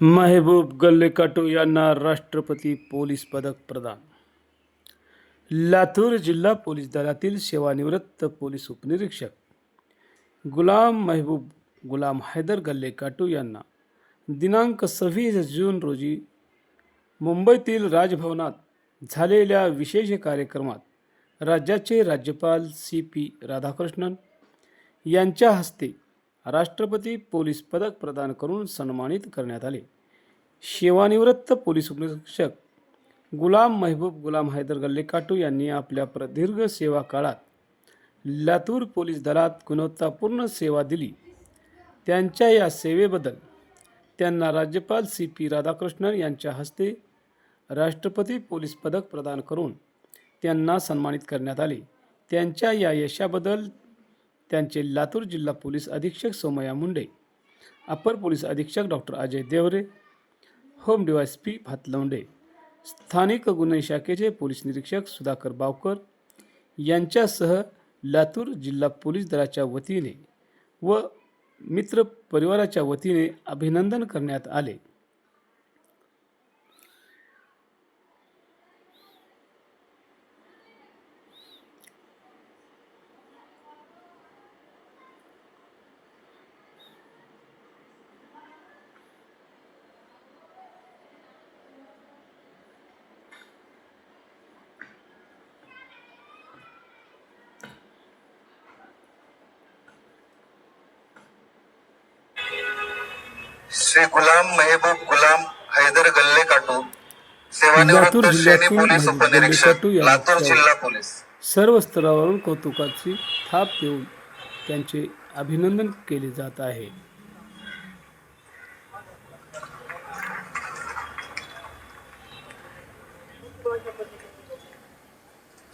महेबूब गल्लेकाटो यांना राष्ट्रपती पोलीस पदक प्रदान. लातूर जिल्हा पोलीस दलातील सेवानिवृत्त पोलीस उपनिरीक्षक. गुलाम महबूब गुलाम हैदर गल्लेकाटो यांना दिनांक सव्वीस जून रोजी मुंबईतील राजभवनात झालेल्या विशेष कार्यक्रमात राज्याचे राज्यपाल सी पी राधाकृष्णन यांच्या हस्ते राष्ट्रपती पोलीस पदक प्रदान करून सन्मानित करण्यात आले. सेवानिवृत्त पोलीस उपनिरीक्षक गुलाम महबूब गुलाम हैदर गल्लेकाटू यांनी आपल्या प्रदीर्घ सेवा काळात लातूर पोलीस दलात गुणवत्तापूर्ण सेवा दिली. त्यांच्या या सेवेबद्दल त्यांना राज्यपाल सी पी राधाकृष्णन यांच्या हस्ते राष्ट्रपती पोलीस पदक प्रदान करून त्यांना सन्मानित करण्यात आले. त्यांच्या या यशाबद्दल त्यांचे लातूर जिल्हा पोलीस अधीक्षक सोमया मुंडे अपर पोलीस अधीक्षक doctor Ajay Devare home D Y S P Bhatalwande स्थानिक गुन्हे शाखेचे पोलीस निरीक्षक सुधाकर बावकर यांच्यासह लातूर जिल्हा पोलीस दलाच्या वतीने व मित्र परिवाराच्या वतीने अभिनंदन करण्यात आले. श्री गुलाम मेहबूब गुलाम हैदर गल्ले काटू सेवानिवृत्त श्रेणी पोलीस उपनिरीक्षक लातूर जिल्हा पोलीस. सर्व स्तरावरून कौतुकाची थाप देऊन त्यांचे अभिनंदन केले जात आहे.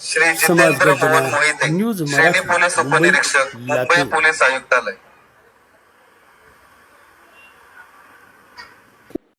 श्री जितेंद्र भुवन मोहिते न्यूज श्रेणी पोलीस उपनिरीक्षक मुंबई. पोलीस आयुक्तालय.